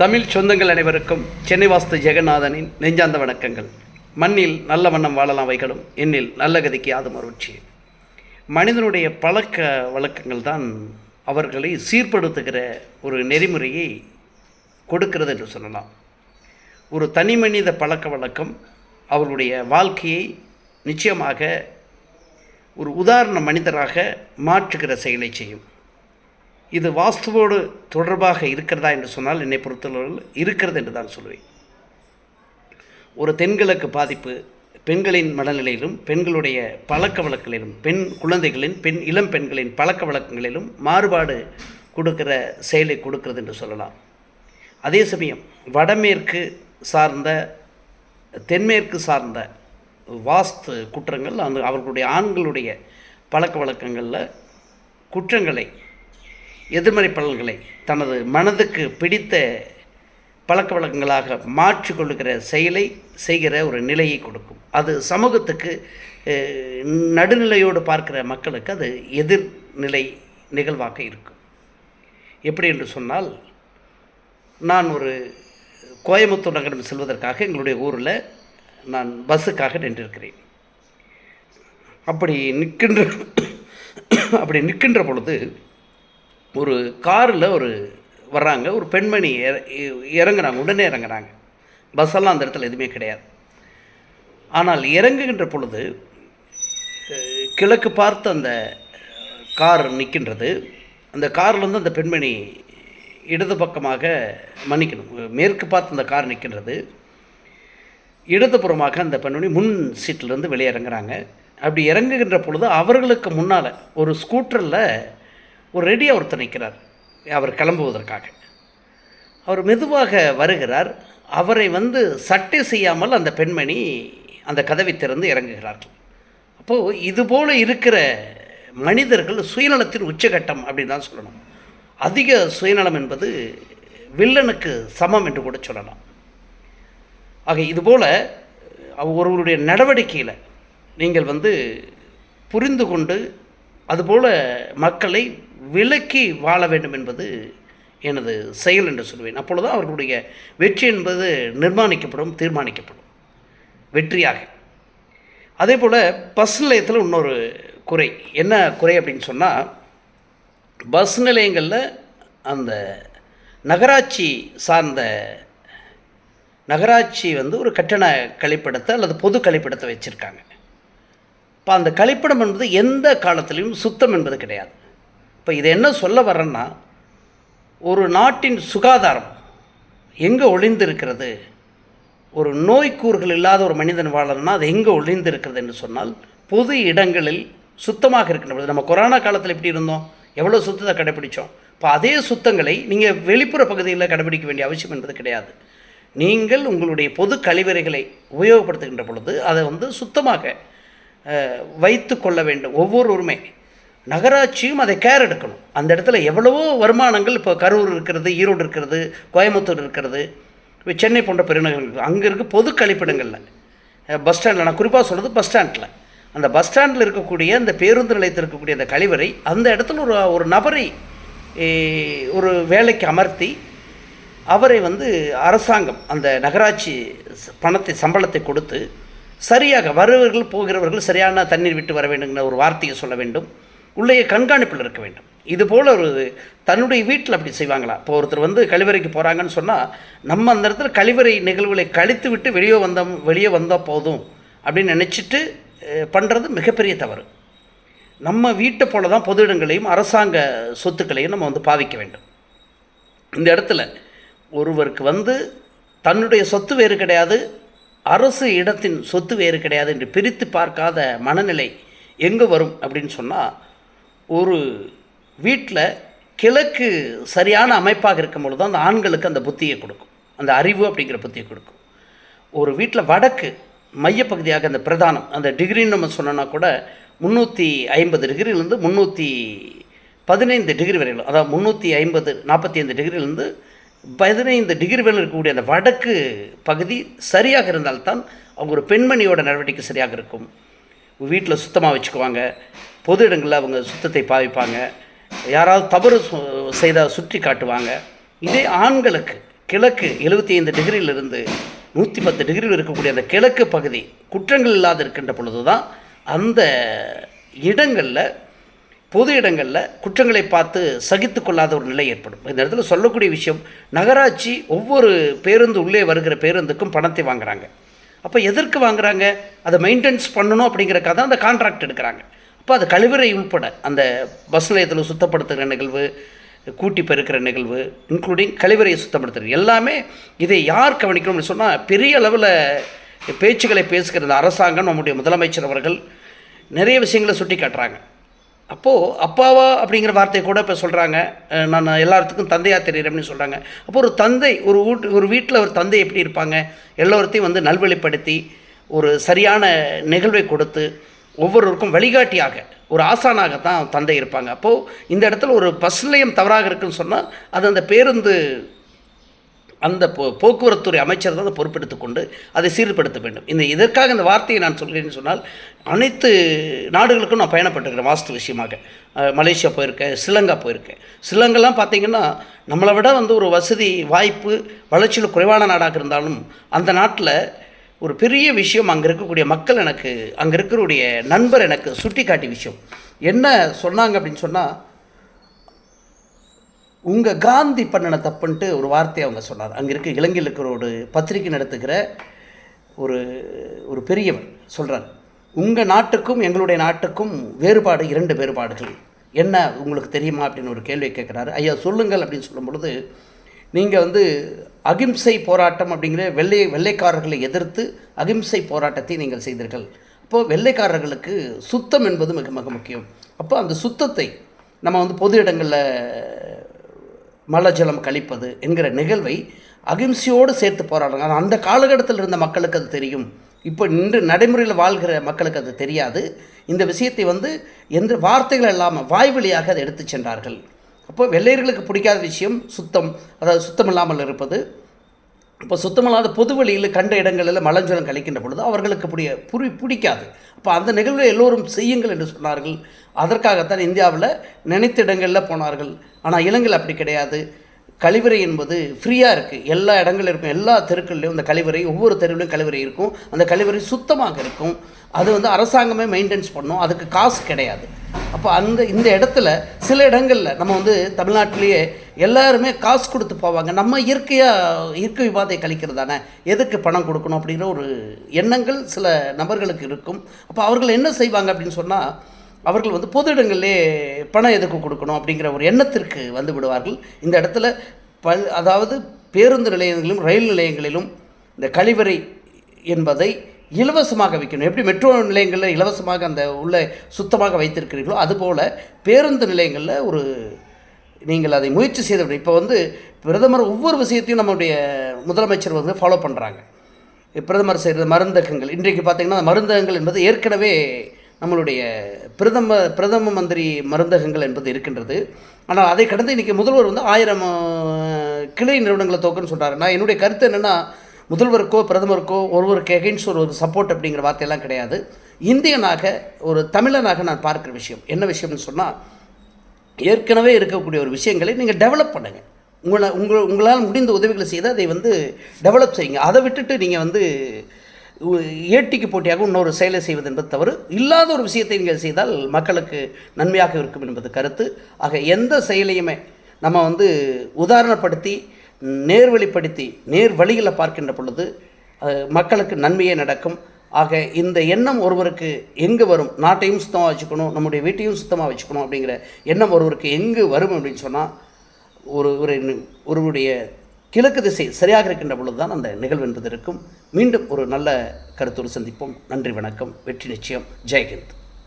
தமிழ் சொந்தங்கள் அனைவருக்கும் சென்னை வாஸ்து ஜெகநாதனின் நெஞ்சாந்த வணக்கங்கள். மண்ணில் நல்ல வண்ணம் வாழலாம் வைகளும் எண்ணில் நல்ல கதிக்கு யாதும் அருட்சி. மனிதனுடைய பழக்க வழக்கங்கள் தான் அவர்களை சீர்படுத்துகிற ஒரு நெறிமுறையை கொடுக்கிறது என்று சொல்லலாம். ஒரு தனி மனித பழக்க வழக்கம் அவர்களுடைய வாழ்க்கையை நிச்சயமாக ஒரு உதாரண மனிதராக மாற்றுகிற செயலை செய்யும். இது வாஸ்துவோடு தொடர்பாக இருக்கிறதா என்று சொன்னால் என்னை பொறுத்தளவில் இருக்கிறது என்று தான் சொல்லுவேன் ஒரு தென்கிழக்கு பாதிப்பு பெண்களின் மனநிலையிலும் பெண்களுடைய பழக்க வழக்கங்களிலும் பெண் குழந்தைகளின் பெண் இளம் பெண்களின் பழக்க வழக்கங்களிலும் மாறுபாடு கொடுக்கிற செயலை கொடுக்கிறது என்று சொல்லலாம். அதே சமயம் வடமேற்கு சார்ந்த தென்மேற்கு சார்ந்த வாஸ்து குற்றங்கள் அந்த அவர்களுடைய ஆண்களுடைய பழக்க வழக்கங்களில் குற்றங்களை எதிர்மறை பலன்களை தனது மனதுக்கு பிடித்த பழக்க வழக்கங்களாக மாற்றிக்கொள்ளுகிற செயலை செய்கிற ஒரு நிலையை கொடுக்கும். அது சமூகத்துக்கு நடுநிலையோடு பார்க்கிற மக்களுக்கு அது எதிர்நிலை நிகழ்வாக இருக்கும். எப்படி என்று சொன்னால் நான் ஒரு கோயம்புத்தூர் நகரம் செல்வதற்காக எங்களுடைய ஊரில் நான் பஸ்ஸுக்காக நின்றிருக்கிறேன். அப்படி நிற்கின்ற அப்படி நிற்கின்ற பொழுது ஒரு காரில் ஒரு வர்றாங்க ஒரு பெண்மணி இற- இ- இறங்குறாங்க உடனே இறங்குறாங்க. பஸ்ஸெல்லாம் அந்த இடத்துல எதுவுமே கிடையாது. ஆனால் இறங்குகின்ற பொழுது கிழக்கு பார்த்து அந்த கார் நிற்கின்றது அந்த கார்லேருந்து அந்த பெண்மணி இடது பக்கமாக மன்னிக்கணும். மேற்கு பார்த்து அந்த கார் நிற்கின்றது இடதுபுறமாக அந்த பெண்மணி முன் சீட்டிலேருந்து வெளியே இறங்குறாங்க. அப்படி இறங்குகின்ற பொழுது அவர்களுக்கு முன்னால் ஒரு ஸ்கூட்டரில் ஒரு ரெடியாக ஒருத்தர் நிற்கிறார் அவர் கிளம்புவதற்காக. அவர் மெதுவாக வருகிறார். அவரை வந்து சட்டை செய்யாமல் அந்த பெண்மணி அந்த கதவை திறந்து இறங்குகிறார்கள். அப்போது இதுபோல் இருக்கிற மனிதர்கள் சுயநலத்தின் உச்சகட்டம் அப்படின்னு தான் சொல்லணும். அதிக சுயநலம் என்பது வில்லனுக்கு சமம் என்று கூட சொல்லலாம். ஆக இதுபோல் ஒருவருடைய நடவடிக்கையில் நீங்கள் வந்து புரிந்து கொண்டு அதுபோல் மக்களை விலக்கி வாழ வேண்டும் என்பது எனது செயல் என்று சொல்வேன். அப்பொழுது அவர்களுடைய வெற்றி என்பது நிர்மாணிக்கப்படும் தீர்மானிக்கப்படும். வெற்றியாக. அதே போல் பஸ் நிலையத்தில் இன்னொரு குறை. என்ன குறை அப்படின்னு சொன்னால் பஸ் நிலையங்களில் அந்த நகராட்சி சார்ந்த நகராட்சி வந்து ஒரு கட்டண கழிப்பிடத்தை அல்லது பொது கழிப்பிடத்தை வச்சுருக்காங்க. இப்போ அந்த கழிப்பிடம் என்பது எந்த காலத்திலையும் சுத்தம் என்பது கிடையாது. இப்போ இது என்ன சொல்ல வரேன்னா ஒரு நாட்டின் சுகாதாரம் எங்கே ஒளிந்திருக்கிறது? ஒரு நோய்க்கூறுகள் இல்லாத ஒரு மனிதன் வாழணும்னா அது எங்கே ஒளிந்திருக்கிறது என்று சொன்னால் பொது இடங்களில் சுத்தமாக இருக்கின்ற பொழுது நம்ம கொரோனா காலத்தில் எப்படி இருந்தோம்? எவ்வளோ சுத்தத்தை கடைப்பிடிச்சோம்? இப்போ அதே சுத்தங்களை நீங்கள் வெளிப்புற பகுதியில் கடைபிடிக்க வேண்டிய அவசியம் என்பது கிடையாது. நீங்கள் உங்களுடைய பொது கழிவறைகளை உபயோகப்படுத்துகின்ற பொழுது அதை வந்து சுத்தமாக வைத்து கொள்ள வேண்டும். ஒவ்வொருவருமே நகராட்சியும் அதை கேர் எடுக்கணும். அந்த இடத்துல எவ்வளவோ வருமானங்கள் இப்போ கரூர் இருக்கிறது ஈரோடு இருக்கிறது கோயம்புத்தூர் இருக்கிறது இப்போ சென்னை போன்ற பெருநகரங்கள் அங்கே இருக்க பொது கழிப்பிடங்களில். பஸ் ஸ்டாண்டில் நான் குறிப்பாக சொல்கிறது பஸ் ஸ்டாண்டில் அந்த பஸ் ஸ்டாண்டில் இருக்கக்கூடிய அந்த பேருந்து நிலையத்தில் இருக்கக்கூடிய அந்த கழிவறை அந்த இடத்துல ஒரு ஒரு நபரை ஒரு வேலைக்கு அமர்த்தி அவரை வந்து அரசாங்கம் அந்த நகராட்சி பணத்தை சம்பளத்தை கொடுத்து சரியாக வருவர்கள் போகிறவர்கள் சரியான தண்ணீர் விட்டு வர வேண்டுங்கிற ஒரு வார்த்தையை சொல்ல வேண்டும். உள்ளே கண்காணிப்பில் இருக்க வேண்டும். இது போல் ஒரு தன்னுடைய வீட்டில் அப்படி செய்வாங்களா? இப்போ ஒருத்தர் வந்து கழிவறைக்கு போகிறாங்கன்னு சொன்னால் நம்ம அந்த இடத்துல கழிவறை நிகழ்வுகளை கழித்து விட்டு வெளியே வந்தோம் வெளியே வந்தால் போதும் அப்படின்னு நினச்சிட்டு பண்ணுறது மிகப்பெரிய தவறு. நம்ம வீட்டை போல தான் பொது இடங்களையும் அரசாங்க சொத்துக்களையும் நம்ம வந்து பாவிக்க வேண்டும். இந்த இடத்துல ஒருவருக்கு வந்து தன்னுடைய சொத்து வேறு கிடையாது அரசு இடத்தின் சொத்து வேறு கிடையாது என்று பிரித்து பார்க்காத மனநிலை எங்கே வரும் அப்படின்னு சொன்னால் ஒரு வீட்டில் கிழக்கு சரியான அமைப்பாக இருக்கும் பொழுது அந்த ஆண்களுக்கு அந்த புத்தியை கொடுக்கும். அந்த அறிவு அப்படிங்கிற புத்தியை கொடுக்கும். ஒரு வீட்டில் வடக்கு மையப்பகுதியாக அந்த பிரதானம் அந்த டிகிரின்னு நம்ம சொன்னோன்னா கூட முந்நூற்றி ஐம்பது டிகிரிலேருந்து முந்நூற்றி பதினைந்து டிகிரி வரையிலும் அதாவது முந்நூற்றி ஐம்பது நாற்பத்தி ஐந்து டிகிரிலேருந்து பதினைந்து டிகிரி வரையில் இருக்கக்கூடிய அந்த வடக்கு பகுதி சரியாக இருந்தால்தான் அவங்க ஒரு பெண்மணியோட நடவடிக்கை சரியாக இருக்கும். வீட்டில் சுத்தமாக வச்சுக்குவாங்க. பொது இடங்களில் அவங்க சுத்தத்தை பாவிப்பாங்க. யாராவது தவறு செய்தால் சுற்றி காட்டுவாங்க. இதே ஆண்களுக்கு கிழக்கு எழுபத்தி ஐந்து டிகிரியிலிருந்து நூற்றி பத்து டிகிரியில் இருக்கக்கூடிய அந்த கிழக்கு பகுதி குற்றங்கள் இல்லாத இருக்கின்ற பொழுது தான் அந்த இடங்களில் பொது இடங்களில் குற்றங்களை பார்த்து சகித்து கொள்ளாத ஒரு நிலை ஏற்படும். இந்த இடத்துல சொல்லக்கூடிய விஷயம் நகராட்சி ஒவ்வொரு பேருந்து உள்ளே வருகிற பேருந்துக்கும் பணத்தை வாங்குகிறாங்க அப்போ எதற்கு வாங்குறாங்க? அதை மெயின்டெனன்ஸ் பண்ணணும் அப்படிங்கிறக்காக தான் அந்த கான்ட்ராக்ட் எடுக்கிறாங்க. அப்போ அது கழிவறை உள்பட அந்த பஸ் நிலையத்தில் சுத்தப்படுத்துகிற நிகழ்வு கூட்டி பெருக்கிற நிகழ்வு இன்க்ளூடிங் கழிவறையை சுத்தப்படுத்துறது எல்லாமே இதை யார் கவனிக்கணும்னு சொன்னால் பெரிய அளவில் பேச்சுக்களை பேசுகிற அரசாங்கம் நம்முடைய முதலமைச்சர் அவர்கள் நிறைய விஷயங்களை சுட்டி காட்டுறாங்க அப்போது அப்பாவா அப்படிங்கிற வார்த்தையை கூட இப்போ சொல்கிறாங்க நான் எல்லாத்துக்கும் தந்தையாக தெரியுறேன் அப்படின்னு சொல்கிறாங்க அப்போ ஒரு தந்தை ஒரு வீட்டு ஒரு வீட்டில் ஒரு தந்தை எப்படி இருப்பாங்க? எல்லோருத்தையும் வந்து நல்வழிப்படுத்தி ஒரு சரியான நிகழ்வை கொடுத்து ஒவ்வொருவருக்கும் வழிகாட்டியாக ஒரு ஆசானாகத்தான் தந்தை இருப்பாங்க. அப்போது இந்த இடத்துல ஒரு பஸ் நிலையம் தவறாக இருக்குன்னு சொன்னால் அது அந்த பேருந்து அந்த போ போக்குவரத்துறை அமைச்சர் தான் அதை பொறுப்பெடுத்து கொண்டு அதை சீர்படுத்த வேண்டும். இந்த இதற்காக இந்த வார்த்தையை நான் சொல்கிறேன்னு சொன்னால் அனைத்து நாடுகளுக்கும் நான் பயணப்பட்டிருக்கிறேன் வாஸ்து விஷயமாக. மலேசியா போயிருக்கேன் ஸ்ரீலங்கா போயிருக்கேன். ஸ்ரீலங்கெல்லாம் பார்த்தீங்கன்னா நம்மளை விட வந்து ஒரு வசதி வாய்ப்பு வளர்ச்சியில் குறைவான நாடாக இருந்தாலும் அந்த நாட்டில் ஒரு பெரிய விஷயம் அங்கே இருக்கக்கூடிய மக்கள் எனக்கு அங்கே இருக்கக்கூடிய நண்பர் எனக்கு சுட்டி காட்டி விஷயம். என்ன சொன்னாங்க அப்படின்னு சொன்னால் உங்கள் காந்தி பண்ணின தப்புன்ட்டு ஒரு வார்த்தையை அவங்க சொன்னார். அங்கே இருக்க இலங்கையில் இருக்கிற ஒரு பத்திரிகை நடத்துகிற ஒரு ஒரு பெரியவர் சொல்கிறார் உங்கள் நாட்டுக்கும் எங்களுடைய நாட்டுக்கும் வேறுபாடு இரண்டு வேறுபாடுகள். என்ன உங்களுக்கு தெரியுமா அப்படின்னு ஒரு கேள்வி கேட்குறாரு. ஐயா சொல்லுங்கள் அப்படின்னு சொல்லும் பொழுது நீங்கள் வந்து அகிம்சை போராட்டம் அப்படிங்கிற வெள்ளை வெள்ளைக்காரர்களை எதிர்த்து அகிம்சை போராட்டத்தை நீங்கள் செய்தீர்கள். அப்போது வெள்ளைக்காரர்களுக்கு சுத்தம் என்பது மிக மிக முக்கியம். அப்போ அந்த சுத்தத்தை நம்ம வந்து பொது இடங்களில் மலஜலம் கழிப்பது என்கிற நிகழ்வை அகிம்சையோடு சேர்த்து போராடுறாங்க. அந்த காலகட்டத்தில் இருந்த மக்களுக்கு அது தெரியும். இப்போ இன்று நடைமுறையில் வாழ்கிற மக்களுக்கு அது தெரியாது. இந்த விஷயத்தை வந்து எந்த வார்த்தைகள் இல்லாமல் வாய்வழியாக அதை எடுத்து சென்றார்கள். அப்போ வெள்ளையர்களுக்கு பிடிக்காத விஷயம் சுத்தம். அதாவது சுத்தம் இல்லாமல் இருப்பது. இப்போ சுத்தமில்லாத பொதுவெளியில் கண்ட இடங்களில் மலஞ்சலம் கழிக்கின்ற பொழுது அவர்களுக்கு புரிய புரி பிடிக்காது. அப்போ அந்த நிகழ்வை எல்லோரும் செய்யுங்கள் என்று சொன்னார்கள். அதற்காகத்தான் இந்தியாவில் நினைத்த இடங்களில் போனார்கள். ஆனால் இலங்கையில் அப்படி கிடையாது. கழிவறை என்பது ஃப்ரீயாக இருக்குது எல்லா இடங்களில் இருக்கும். எல்லா தெருக்கள்லையும் அந்த கழிவறை ஒவ்வொரு தெருவிலையும் கழிவறை இருக்கும். அந்த கழிவறை சுத்தமாக இருக்கும். அது வந்து அரசாங்கமே மெயின்டைன்ஸ் பண்ணும். அதுக்கு காசு கிடையாது. அப்போ அந்த இந்த இடத்துல சில இடங்களில் நம்ம வந்து தமிழ்நாட்டிலேயே எல்லாருமே காசு கொடுத்து போவாங்க. நம்ம இயற்கையாக இயற்கை விவாதை கழிக்கிறது தானே? எதுக்கு பணம் கொடுக்கணும் அப்படிங்கிற ஒரு எண்ணங்கள் சில நபர்களுக்கு இருக்கும். அப்போ அவர்கள் என்ன செய்வாங்க அப்படின்னு சொன்னால் அவர்கள் வந்து பொது இடங்களிலே பணம் எதுக்கு கொடுக்கணும் அப்படிங்கிற ஒரு எண்ணத்திற்கு வந்து விடுவார்கள். இந்த இடத்துல பல் அதாவது பேருந்து நிலையங்களிலும் ரயில் நிலையங்களிலும் இந்த கழிவறை என்பதை இலவசமாக வைக்கணும். எப்படி மெட்ரோ நிலையங்களில் இலவசமாக அந்த உள்ள சுத்தமாக வைத்திருக்கிறீர்களோ அதுபோல் பேருந்து நிலையங்களில் ஒரு நீங்கள் அதை முயற்சி செய்த இப்போ வந்து பிரதமர் ஒவ்வொரு விஷயத்தையும் நம்முடைய முதலமைச்சர் வந்து ஃபாலோ பண்ணுறாங்க பிரதமர் செய்கிற மருந்தகங்கள். இன்றைக்கு பார்த்திங்கன்னா அந்த மருந்தகங்கள் என்பது ஏற்கனவே நம்மளுடைய பிரதம பிரதம மந்திரி மருந்தகங்கள் என்பது இருக்கின்றது. ஆனால் அதை கடந்து இன்றைக்கி முதல்வர் வந்து ஆயிரம் கிளை நிறுவனங்களை தோக்குன்னு சொல்கிறாரு நான் என்னுடைய கருத்து என்னென்னா முதல்வருக்கோ பிரதமருக்கோ ஒருவருக்கு எகெயின்ஸ்ட் ஒரு ஒரு சப்போர்ட் அப்படிங்கிற வார்த்தையெல்லாம் கிடையாது. இந்தியனாக ஒரு தமிழனாக நான் பார்க்குற விஷயம். என்ன விஷயம்னு சொன்னால் ஏற்கனவே இருக்கக்கூடிய ஒரு விஷயங்களை நீங்கள் டெவலப் பண்ணுங்கள் உங்களை உங்கள் உங்களால் முடிந்த உதவிகளை செய்து அதை வந்து டெவலப் செய்யுங்க. அதை விட்டுட்டு நீங்கள் வந்து ஏட்டிக்கு போட்டியாக இன்னொரு செயலை செய்வது என்பது தவறு. இல்லாத ஒரு விஷயத்தை நீங்கள் செய்தால் மக்களுக்கு நன்மையாக இருக்கும் என்பது கருத்து. ஆக எந்த செயலையுமே நம்ம வந்து உதாரணப்படுத்தி நேர்வழிப்படுத்தி நேர் வழியில் பார்க்கின்ற பொழுது மக்களுக்கு நன்மையே நடக்கும். ஆக இந்த எண்ணம் ஒருவருக்கு எங்கு வரும்? நாட்டையும் சுத்தமாக வச்சுக்கணும் நம்முடைய வீட்டையும் சுத்தமாக வச்சுக்கணும் அப்படிங்கிற எண்ணம் ஒருவருக்கு எங்கு வரும் அப்படின்னு சொன்னால் ஒரு ஒரு ஒருவருடைய கிழக்கு திசை சரியாக இருக்கின்ற பொழுது தான் அந்த நிகழ்வு என்பது இருக்கும். மீண்டும் ஒரு நல்ல கருத்தோடு சந்திப்போம். நன்றி வணக்கம். வெற்றி நிச்சயம். ஜெயஹிந்த்.